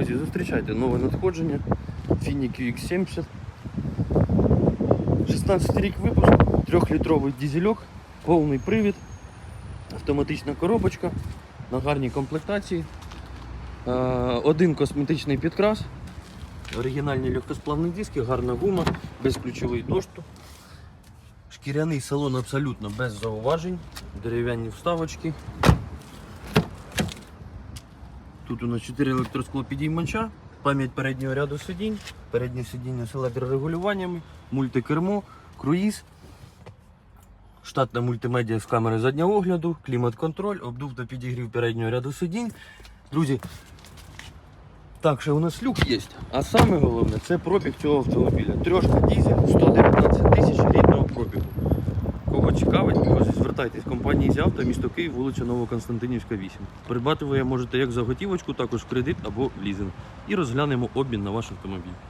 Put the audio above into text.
Друзі, зустрічайте нове надходження. Фіні QX70. 16 рік випуску, 3-літровий дізельок, повний привід, автоматична коробочка на гарній комплектації. Е, Один косметичний підкрас, оригінальні легкосплавні диски, гарна гума, безключовий доступ. Шкіряний салон абсолютно без зауважень, дерев'яні вставочки. Тут у нас 4 електросклопідіймача, пам'ять переднього ряду сидінь, переднє сидіння з електрорегулюваннями, мультикермо, круїз, штатна мультимедіа з камери заднього огляду, клімат-контроль, обдув та підігрів переднього ряду сидінь. Друзі, так, ще у нас люк є. А саме головне це пробіг цього автомобіля. Трьошка дізель, 119 звертайтесь. компанії «Зявто», місто Київ, вулиця Новоконстантинівська, 8. Придбати ви можете як за готівочку, також в кредит або в лізинг. І розглянемо обмін на ваш автомобіль.